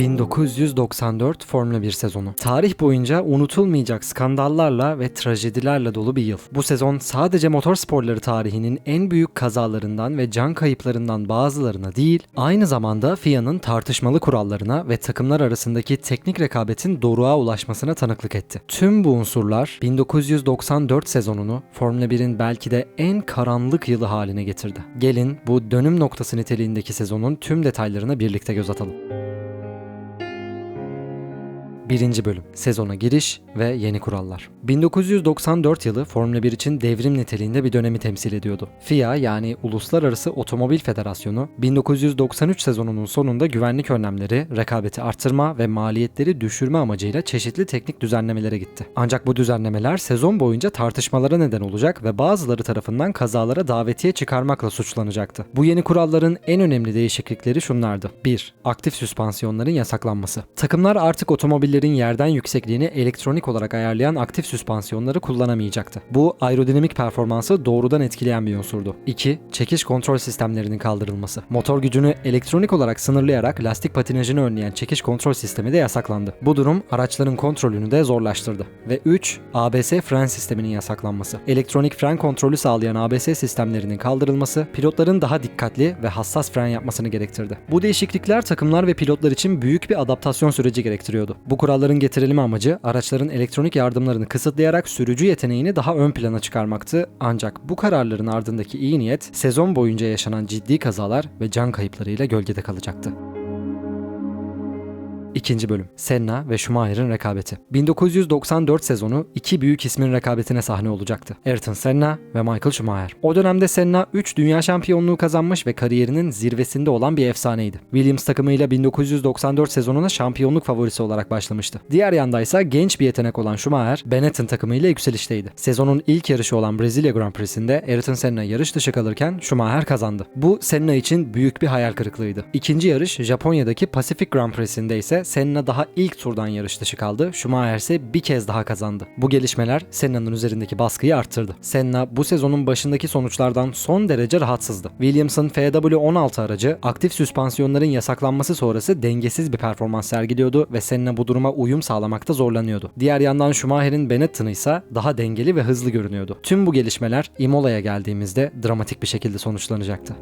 1994 Formula 1 sezonu. Tarih boyunca unutulmayacak skandallarla ve trajedilerle dolu bir yıl. Bu sezon sadece motorsporları tarihinin en büyük kazalarından ve can kayıplarından bazılarına değil, aynı zamanda FIA'nın tartışmalı kurallarına ve takımlar arasındaki teknik rekabetin doruğa ulaşmasına tanıklık etti. Tüm bu unsurlar 1994 sezonunu Formula 1'in belki de en karanlık yılı haline getirdi. Gelin bu dönüm noktası niteliğindeki sezonun tüm detaylarına birlikte göz atalım. 1. Bölüm Sezona giriş ve yeni kurallar 1994 yılı Formula 1 için devrim niteliğinde bir dönemi temsil ediyordu. FIA yani Uluslararası Otomobil Federasyonu 1993 sezonunun sonunda güvenlik önlemleri, rekabeti arttırma ve maliyetleri düşürme amacıyla çeşitli teknik düzenlemelere gitti. Ancak bu düzenlemeler sezon boyunca tartışmalara neden olacak ve bazıları tarafından kazalara davetiye çıkarmakla suçlanacaktı. Bu yeni kuralların en önemli değişiklikleri şunlardı. 1. Aktif süspansiyonların yasaklanması. Takımlar artık otomobillerin yerden yüksekliğini elektronik olarak ayarlayan aktif süspansiyonları kullanamayacaktı. Bu aerodinamik performansı doğrudan etkileyen bir unsurdu. 2. Çekiş kontrol sistemlerinin kaldırılması. Motor gücünü elektronik olarak sınırlayarak lastik patinajını önleyen çekiş kontrol sistemi de yasaklandı. Bu durum araçların kontrolünü de zorlaştırdı. Ve 3. ABS fren sisteminin yasaklanması. Elektronik fren kontrolü sağlayan ABS sistemlerinin kaldırılması pilotların daha dikkatli ve hassas fren yapmasını gerektirdi. Bu değişiklikler takımlar ve pilotlar için büyük bir adaptasyon süreci gerektiriyordu. Bu kuralların getirilme amacı araçların elektronik yardımlarını kısıtlayarak sürücü yeteneğini daha ön plana çıkarmaktı. Ancak bu kararların ardındaki iyi niyet sezon boyunca yaşanan ciddi kazalar ve can kayıplarıyla gölgede kalacaktı. İkinci bölüm Senna ve Schumacher'ın rekabeti. 1994 sezonu iki büyük ismin rekabetine sahne olacaktı. Ayrton Senna ve Michael Schumacher. O dönemde Senna 3 dünya şampiyonluğu kazanmış ve kariyerinin zirvesinde olan bir efsaneydi. Williams takımıyla 1994 sezonuna şampiyonluk favorisi olarak başlamıştı. Diğer yandaysa genç bir yetenek olan Schumacher, Benetton takımıyla yükselişteydi. Sezonun ilk yarışı olan Brezilya Grand Prix'sinde Ayrton Senna yarış dışı kalırken Schumacher kazandı. Bu Senna için büyük bir hayal kırıklığıydı. İkinci yarış Japonya'daki Pacific Grand Prix'sinde ise Senna daha ilk turdan yarış dışı kaldı. Schumacher ise bir kez daha kazandı. Bu gelişmeler Senna'nın üzerindeki baskıyı arttırdı. Senna bu sezonun başındaki sonuçlardan son derece rahatsızdı. Williams'ın FW16 aracı aktif süspansiyonların yasaklanması sonrası dengesiz bir performans sergiliyordu ve Senna bu duruma uyum sağlamakta zorlanıyordu. Diğer yandan Schumacher'in Benetton'ı ise daha dengeli ve hızlı görünüyordu. Tüm bu gelişmeler Imola'ya geldiğimizde dramatik bir şekilde sonuçlanacaktı.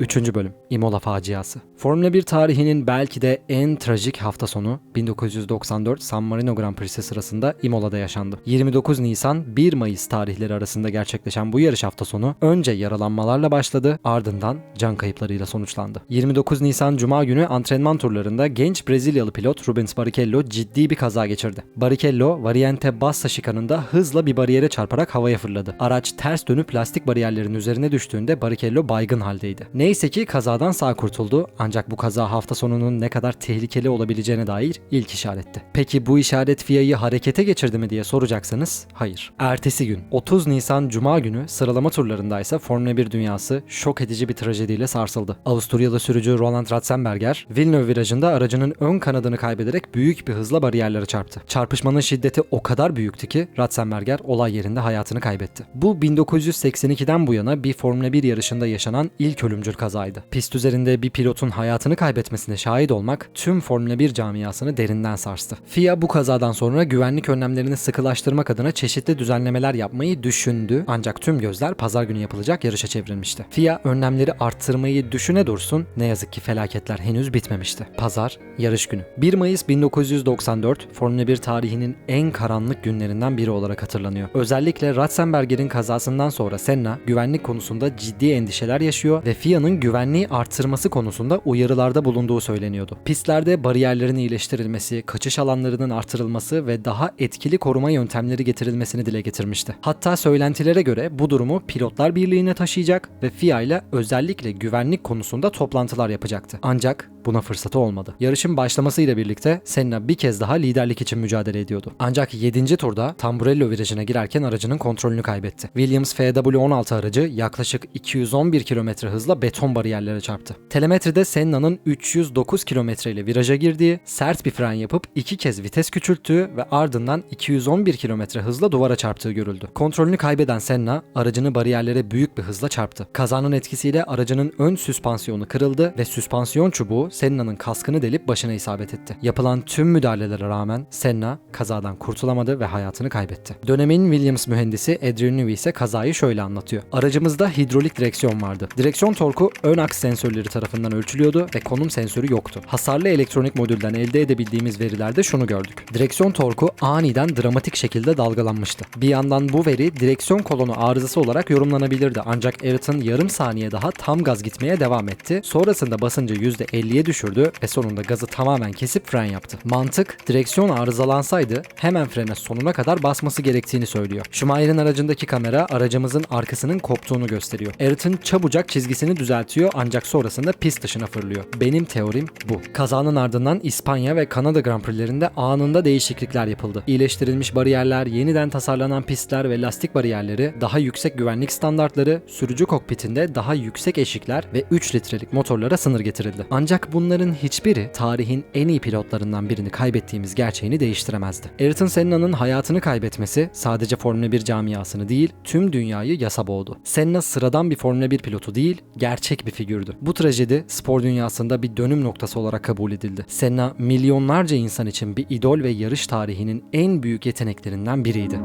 3. Bölüm Imola faciası. Formula 1 tarihinin belki de en trajik hafta sonu 1994 San Marino Grand Prix'si sırasında Imola'da yaşandı. 29 Nisan 1 Mayıs tarihleri arasında gerçekleşen bu yarış hafta sonu önce yaralanmalarla başladı ardından can kayıplarıyla sonuçlandı. 29 Nisan Cuma günü antrenman turlarında genç Brezilyalı pilot Rubens Barrichello ciddi bir kaza geçirdi. Barrichello Variante Bassa şikanında hızla bir bariyere çarparak havaya fırladı. Araç ters dönüp plastik bariyerlerin üzerine düştüğünde Barrichello baygın haldeydi. Neyse ki kazadan sağ kurtuldu ancak bu kaza hafta sonunun ne kadar tehlikeli olabileceğine dair ilk işaretti. Peki bu işaret FIA'yı harekete geçirdi mi diye soracaksanız hayır. Ertesi gün 30 Nisan Cuma günü sıralama turlarındaysa Formula 1 dünyası şok edici bir trajediyle sarsıldı. Avusturyalı sürücü Roland Ratzenberger Villeneuve virajında aracının ön kanadını kaybederek büyük bir hızla bariyerlere çarptı. Çarpışmanın şiddeti o kadar büyüktü ki Ratzenberger olay yerinde hayatını kaybetti. Bu 1982'den bu yana bir Formula 1 yarışında yaşanan ilk ölümcül kazaydı. Pist üzerinde bir pilotun hayatını kaybetmesine şahit olmak tüm Formula 1 camiasını derinden sarstı. FIA bu kazadan sonra güvenlik önlemlerini sıkılaştırmak adına çeşitli düzenlemeler yapmayı düşündü ancak tüm gözler pazar günü yapılacak yarışa çevrilmişti. FIA önlemleri arttırmayı düşüne dursun ne yazık ki felaketler henüz bitmemişti. Pazar, yarış günü. 1 Mayıs 1994 Formula 1 tarihinin en karanlık günlerinden biri olarak hatırlanıyor. Özellikle Ratzenberger'in kazasından sonra Senna güvenlik konusunda ciddi endişeler yaşıyor ve FIA'nın güvenliği arttırması konusunda uyarılarda bulunduğu söyleniyordu. Pistlerde bariyerlerin iyileştirilmesi, kaçış alanlarının artırılması ve daha etkili koruma yöntemleri getirilmesini dile getirmişti. Hatta söylentilere göre bu durumu Pilotlar Birliği'ne taşıyacak ve FIA ile özellikle güvenlik konusunda toplantılar yapacaktı. Ancak buna fırsatı olmadı. Yarışın başlamasıyla birlikte Senna bir kez daha liderlik için mücadele ediyordu. Ancak 7. turda Tamburello virajına girerken aracının kontrolünü kaybetti. Williams FW16 aracı yaklaşık 211 km hızla beton bariyerlere çarptı. Telemetrede Senna'nın 309 kilometre ile viraja girdiği, sert bir fren yapıp iki kez vites küçülttüğü ve ardından 211 kilometre hızla duvara çarptığı görüldü. Kontrolünü kaybeden Senna aracını bariyerlere büyük bir hızla çarptı. Kazanın etkisiyle aracının ön süspansiyonu kırıldı ve süspansiyon çubuğu Senna'nın kaskını delip başına isabet etti. Yapılan tüm müdahalelere rağmen Senna kazadan kurtulamadı ve hayatını kaybetti. Dönemin Williams mühendisi Adrian Newey ise kazayı şöyle anlatıyor. Aracımızda hidrolik direksiyon vardı. Direksiyon torku ön aks sensörleri tarafından ölçülüyordu ve konum sensörü yoktu. Hasarlı elektronik modülden elde edebildiğimiz verilerde şunu gördük. Direksiyon torku aniden dramatik şekilde dalgalanmıştı. Bir yandan bu veri direksiyon kolonu arızası olarak yorumlanabilirdi ancak Ayrton yarım saniye daha tam gaz gitmeye devam etti. Sonrasında basıncı %50'ye düşürdü ve sonunda gazı tamamen kesip fren yaptı. Mantık direksiyon arızalansaydı hemen frene sonuna kadar basması gerektiğini söylüyor. Schumacher'in aracındaki kamera aracımızın arkasının koptuğunu gösteriyor. Ayrton çabucak çizgisini düzeltiyor ancak sonrasında pist dışına fırlıyor. Benim teorim bu. Kazanın ardından İspanya ve Kanada Grand Prix'lerinde anında değişiklikler yapıldı. İyileştirilmiş bariyerler, yeniden tasarlanan pistler ve lastik bariyerleri, daha yüksek güvenlik standartları, sürücü kokpitinde daha yüksek eşikler ve 3 litrelik motorlara sınır getirildi. Ancak bunların hiçbiri tarihin en iyi pilotlarından birini kaybettiğimiz gerçeğini değiştiremezdi. Ayrton Senna'nın hayatını kaybetmesi sadece Formula 1 camiasını değil, tüm dünyayı yasa boğdu. Senna sıradan bir Formula 1 pilotu değil, gerçek bir figürdü. Bu trajedi spor dünyasında bir dönüm noktası olarak kabul edildi. Senna milyonlarca insan için bir idol ve yarış tarihinin en büyük yeteneklerinden biriydi.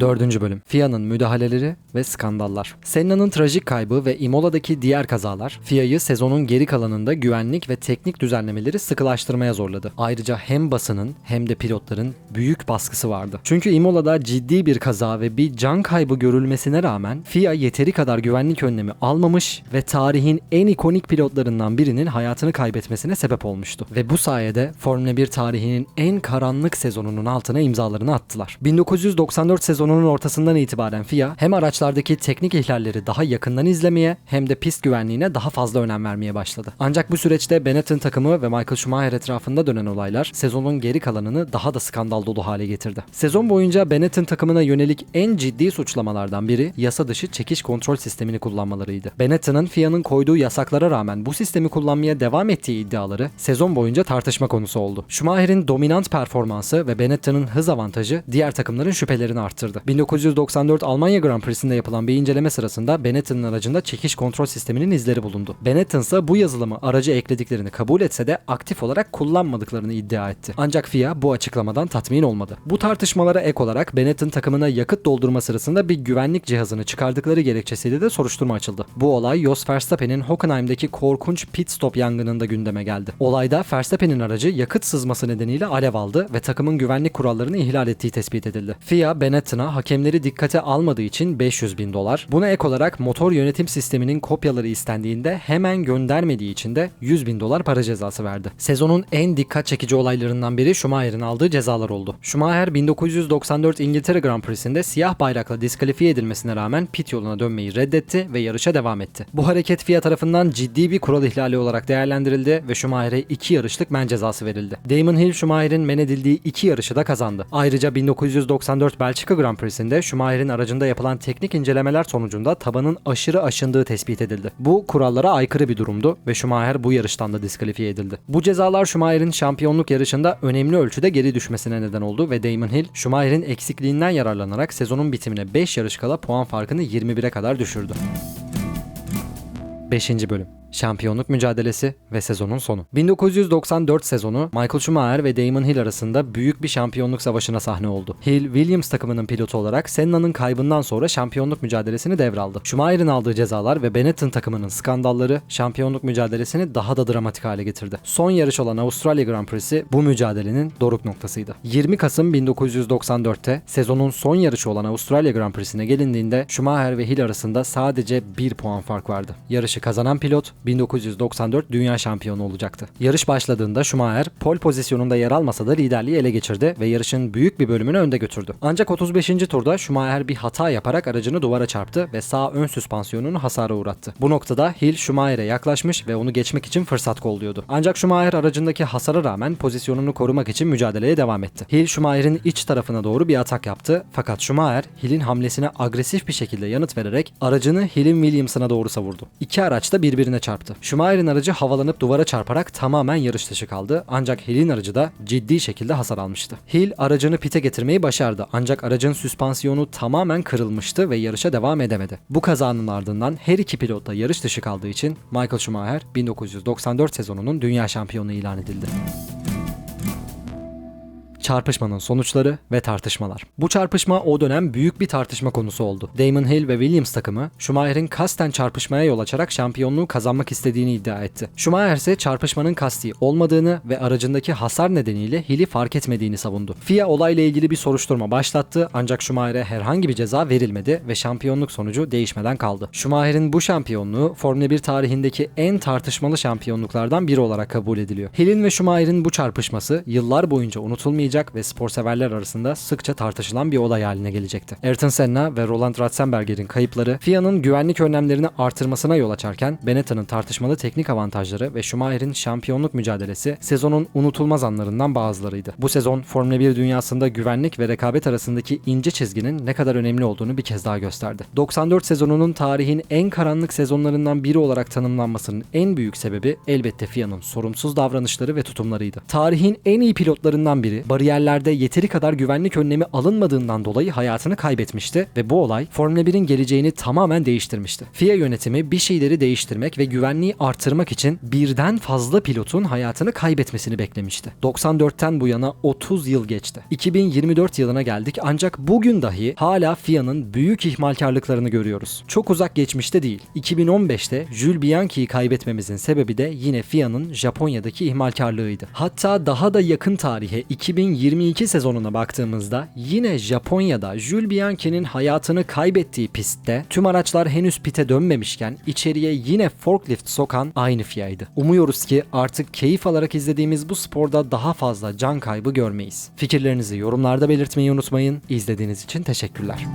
Dördüncü bölüm. FIA'nın müdahaleleri ve skandallar. Senna'nın trajik kaybı ve Imola'daki diğer kazalar FIA'yı sezonun geri kalanında güvenlik ve teknik düzenlemeleri sıkılaştırmaya zorladı. Ayrıca hem basının hem de pilotların büyük baskısı vardı. Çünkü Imola'da ciddi bir kaza ve bir can kaybı görülmesine rağmen FIA yeteri kadar güvenlik önlemi almamış ve tarihin en ikonik pilotlarından birinin hayatını kaybetmesine sebep olmuştu. Ve bu sayede Formula 1 tarihinin en karanlık sezonunun altına imzalarını attılar. 1994 sezonunun ortasından itibaren FIA hem araçlardaki teknik ihlalleri daha yakından izlemeye hem de pist güvenliğine daha fazla önem vermeye başladı. Ancak bu süreçte Benetton takımı ve Michael Schumacher etrafında dönen olaylar sezonun geri kalanını daha da skandal dolu hale getirdi. Sezon boyunca Benetton takımına yönelik en ciddi suçlamalardan biri yasa dışı çekiş kontrol sistemini kullanmalarıydı. Benetton'ın FIA'nın koyduğu yasaklara rağmen bu sistemi kullanmaya devam ettiği iddiaları sezon boyunca tartışma konusu oldu. Schumacher'in dominant performansı ve Benetton'ın hız avantajı diğer takımların şüphelerini arttırdı. 1994 Almanya Grand Prix'sinde yapılan bir inceleme sırasında Benetton'ın aracında çekiş kontrol sisteminin izleri bulundu. Benetton ise bu yazılımı araca eklediklerini kabul etse de aktif olarak kullanmadıklarını iddia etti. Ancak FIA bu açıklamadan tatmin olmadı. Bu tartışmalara ek olarak Benetton takımına yakıt doldurma sırasında bir güvenlik cihazını çıkardıkları gerekçesiyle de soruşturma açıldı. Bu olay Jos Verstappen'in Hockenheim'deki korkunç pit stop yangınında gündeme geldi. Olayda Verstappen'in aracı yakıt sızması nedeniyle alev aldı ve takımın güvenlik kurallarını ihlal ettiği tespit edildi. FIA Benetton'a hakemleri dikkate almadığı için 500 bin dolar, buna ek olarak motor yönetim sisteminin kopyaları istendiğinde hemen göndermediği için de 100 bin dolar para cezası verdi. Sezonun en dikkat çekici olaylarından biri Schumacher'in aldığı cezalar oldu. Schumacher 1994 İngiltere Grand Prix'sinde siyah bayrakla diskalifiye edilmesine rağmen pit yoluna dönmeyi reddetti ve yarışa devam etti. Bu hareket FIA tarafından ciddi bir kural ihlali olarak değerlendirildi ve Schumacher'e 2 yarışlık men cezası verildi. Damon Hill Schumacher'in men edildiği 2 yarışı da kazandı. Ayrıca 1994 Belçika Grand Prix'sinde Schumacher'in aracında yapılan teknik incelemeler sonucunda tabanın aşırı aşındığı tespit edildi. Bu kurallara aykırı bir durumdu ve Schumacher bu yarıştan da diskalifiye edildi. Bu cezalar Schumacher'in şampiyonluk yarışında önemli ölçüde geri düşmesine neden oldu ve Damon Hill Schumacher'in eksikliğinden yararlanarak sezonun bitimine 5 yarış kala puan farkını 21'e kadar düşürdü. 5. bölüm Şampiyonluk mücadelesi ve sezonun sonu. 1994 sezonu Michael Schumacher ve Damon Hill arasında büyük bir şampiyonluk savaşına sahne oldu. Hill, Williams takımının pilotu olarak Senna'nın kaybından sonra şampiyonluk mücadelesini devraldı. Schumacher'in aldığı cezalar ve Benetton takımının skandalları şampiyonluk mücadelesini daha da dramatik hale getirdi. Son yarış olan Avustralya Grand Prix'si bu mücadelenin doruk noktasıydı. 20 Kasım 1994'te sezonun son yarışı olan Avustralya Grand Prix'sine gelindiğinde Schumacher ve Hill arasında sadece 1 puan fark vardı. Yarışı kazanan pilot 1994 dünya şampiyonu olacaktı. Yarış başladığında Schumacher pole pozisyonunda yer almasa da liderliği ele geçirdi ve yarışın büyük bir bölümünü önde götürdü. Ancak 35. turda Schumacher bir hata yaparak aracını duvara çarptı ve sağ ön süspansiyonunu hasara uğrattı. Bu noktada Hill Schumacher'e yaklaşmış ve onu geçmek için fırsat kolluyordu. Ancak Schumacher aracındaki hasara rağmen pozisyonunu korumak için mücadeleye devam etti. Hill Schumacher'in iç tarafına doğru bir atak yaptı fakat Schumacher Hill'in hamlesine agresif bir şekilde yanıt vererek aracını Hill'in Williams'ına doğru savurdu. İki araç da birbirine çarptı. Schumacher'in aracı havalanıp duvara çarparak tamamen yarış dışı kaldı ancak Hill'in aracı da ciddi şekilde hasar almıştı. Hill aracını pite getirmeyi başardı ancak aracın süspansiyonu tamamen kırılmıştı ve yarışa devam edemedi. Bu kazanın ardından her iki pilot da yarış dışı kaldığı için Michael Schumacher 1994 sezonunun dünya şampiyonu ilan edildi çarpışmanın sonuçları ve tartışmalar. Bu çarpışma o dönem büyük bir tartışma konusu oldu. Damon Hill ve Williams takımı Schumacher'in kasten çarpışmaya yol açarak şampiyonluğu kazanmak istediğini iddia etti. Schumacher ise çarpışmanın kasti olmadığını ve aracındaki hasar nedeniyle Hill'i fark etmediğini savundu. FIA olayla ilgili bir soruşturma başlattı ancak Schumacher'e herhangi bir ceza verilmedi ve şampiyonluk sonucu değişmeden kaldı. Schumacher'in bu şampiyonluğu Formula 1 tarihindeki en tartışmalı şampiyonluklardan biri olarak kabul ediliyor. Hill'in ve Schumacher'in bu çarpışması yıllar boyunca unutulmayacak ve spor severler arasında sıkça tartışılan bir olay haline gelecekti. Ayrton Senna ve Roland Ratzenberger'in kayıpları FIA'nın güvenlik önlemlerini artırmasına yol açarken Benetta'nın tartışmalı teknik avantajları ve Schumacher'in şampiyonluk mücadelesi sezonun unutulmaz anlarından bazılarıydı. Bu sezon Formula 1 dünyasında güvenlik ve rekabet arasındaki ince çizginin ne kadar önemli olduğunu bir kez daha gösterdi. 94 sezonunun tarihin en karanlık sezonlarından biri olarak tanımlanmasının en büyük sebebi elbette FIA'nın sorumsuz davranışları ve tutumlarıydı. Tarihin en iyi pilotlarından biri bariyerlerde yeteri kadar güvenlik önlemi alınmadığından dolayı hayatını kaybetmişti ve bu olay Formula 1'in geleceğini tamamen değiştirmişti. FIA yönetimi bir şeyleri değiştirmek ve güvenliği artırmak için birden fazla pilotun hayatını kaybetmesini beklemişti. 94'ten bu yana 30 yıl geçti. 2024 yılına geldik ancak bugün dahi hala FIA'nın büyük ihmalkarlıklarını görüyoruz. Çok uzak geçmişte değil. 2015'te Jules Bianchi'yi kaybetmemizin sebebi de yine FIA'nın Japonya'daki ihmalkarlığıydı. Hatta daha da yakın tarihe 2022 sezonuna baktığımızda yine Japonya'da Jules Bianchi'nin hayatını kaybettiği pistte tüm araçlar henüz pite dönmemişken içeriye yine forklift sokan aynı FIA'ydı. Umuyoruz ki artık keyif alarak izlediğimiz bu sporda daha fazla can kaybı görmeyiz. Fikirlerinizi yorumlarda belirtmeyi unutmayın. İzlediğiniz için teşekkürler.